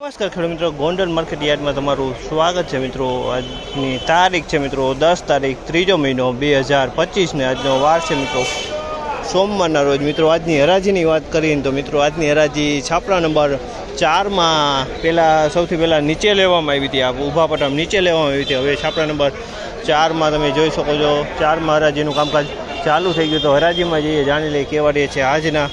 નમસ્કાર ખેડૂત મિત્રો, ગોંડલ માર્કેટ યાર્ડમાં તમારું સ્વાગત છે મિત્રો. આજની તારીખ છે મિત્રો, દસ તારીખ, ત્રીજો મહિનો બે હજાર પચીસને આજનો વાર છે મિત્રો. સોમવારના રોજ મિત્રો, આજની હરાજીની વાત કરીને તો મિત્રો, આજની હરાજી છાપરા નંબર ચારમાં પહેલાં, સૌથી પહેલાં નીચે લેવામાં આવી હતી, આ ઊભા પટામ નીચે લેવામાં આવી હતી. હવે છાપરા નંબર ચારમાં તમે જોઈ શકો છો, ચારમાં હરાજીનું કામકાજ ચાલુ થઈ ગયું. તો હરાજીમાં જઈએ, જાણી લઈએ કેવા છે. આજના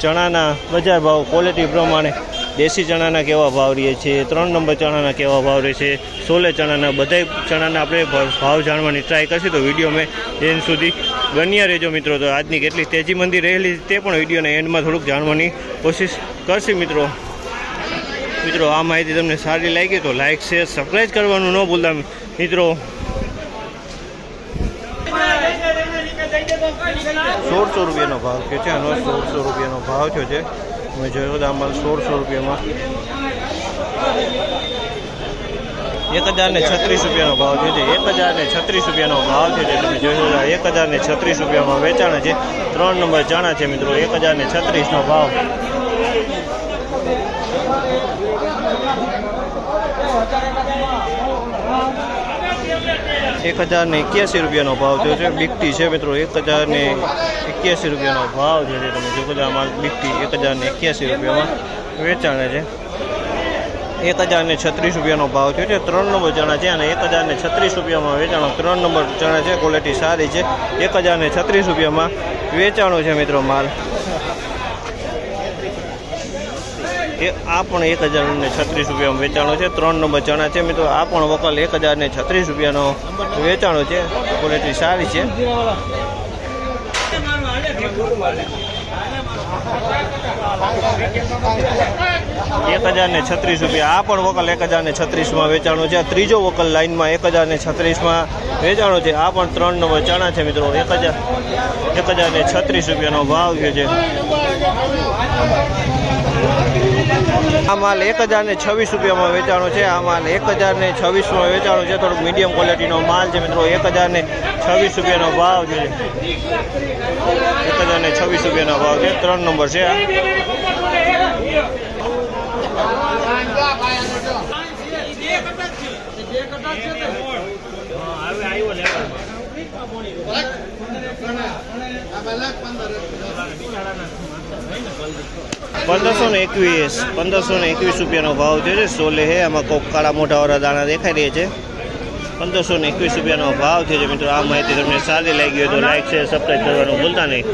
ચણાના બજાર ભાવ ક્વોલિટી પ્રમાણે દેશી ચણાના કેવા ભાવ રહે છે, ત્રણ નંબર ચણાના કેવા ભાવ રહે છે, સોલે ચણાના બધાય ચણાના આપણે ભાવ જાણવાની ટ્રાય કરશું તો વીડિયો મેં એન્ડ સુધી બન્યા રહેજો મિત્રો. તો આજની કેટલી તેજી મંદી રહેલી તે પણ વિડીયોના એન્ડમાં થોડુંક જાણવાની કોશિશ કરશે મિત્રો. મિત્રો, આ માહિતી તમને સારી લાગી તો લાઇક શેર સબસ્ક્રાઈબ કરવાનું ન ભૂલતા મિત્રો. સોળસો રૂપિયાનો ભાવ થયો છે આનો સોળસો રૂપિયાનો ભાવ થયો છે. તમે જોયો તો અમારે સોળસો રૂપિયામાં. એક હજાર ને છત્રીસ રૂપિયાનો ભાવ થયો છે. એક હજાર ને છત્રીસ રૂપિયાનો ભાવ થયો છે. તમે જોઈ એક હજાર ને છત્રીસ રૂપિયામાં વેચાણ છે. ત્રણ નંબર ચણા છે મિત્રો. એક હજાર ને છત્રીસનો ભાવ. એક હજાર ને એક્યાસી રૂપિયાનો ભાવ થયો છે. બિકટી છે મિત્રો એક હજાર ને એક્યાસી રૂપિયાનો ભાવ થયો છે તમે જો બધા આમાં બિકટી એક હજાર ને એક્યાસી રૂપિયામાં વેચાણે છે. એક હજાર ને છત્રીસ રૂપિયાનો ભાવ થયો છે, ત્રણ નંબર ચણા છે અને એક હજાર ને છત્રીસ રૂપિયામાં વેચાણો ત્રણ નંબર ચણા છે ક્વોલિટી સારી છે. એક હજાર ને છત્રીસ રૂપિયામાં વેચાણો છે મિત્રો માલ. એ આ પણ એક હજાર ને છત્રીસ રૂપિયામાં વેચાણો છે. ત્રણ નંબર ચણા છે. મિત્રો, આ પણ વકલ એક હજાર ને છત્રીસ રૂપિયાનો વેચાણો છે. ક્વોલિટી સારી છે. એક હજાર ને છત્રીસ રૂપિયા. આ પણ વકલ એક હજાર ને છત્રીસમાં વેચાણો છે. ત્રીજો વકલ લાઇનમાં એક હજાર ને છત્રીસમાં વેચાણો છે. આ પણ ત્રણ નંબર ચણા છે, મિત્રો. એક હજાર એક હજાર ને છત્રીસ રૂપિયાનો ભાવ થયો છે. આ માલ એક હજારને છવ્વીસ રૂપિયામાં વેચાણો છે. આ માલ એક હજારને છવ્વીસમાં વેચાણો છે. થોડુંક મીડિયમ ક્વોલિટીનો માલ છે મિત્રો. એક હજારને છવ્વીસ રૂપિયાનો ભાવ છે. એક હજારને છવ્વીસ રૂપિયાનો ભાવ છે. ત્રણ નંબર છે આ. પંદરસો ને એકવીસ, પંદરસો ને એકવીસ રૂપિયાનો ભાવ થયો છે. સોલે હે, આમાં કોક કાળા મોઢાવાળા દાણા દેખાઈ રહ્યા છે. પંદરસો ને એકવીસ રૂપિયાનો ભાવ થયો છે. મિત્રો, આ માહિતી તમને સારી લાગી હોય તો લાઈક છે સબસ્ક્રાઈબ કરવાનું ભૂલતા નહીં.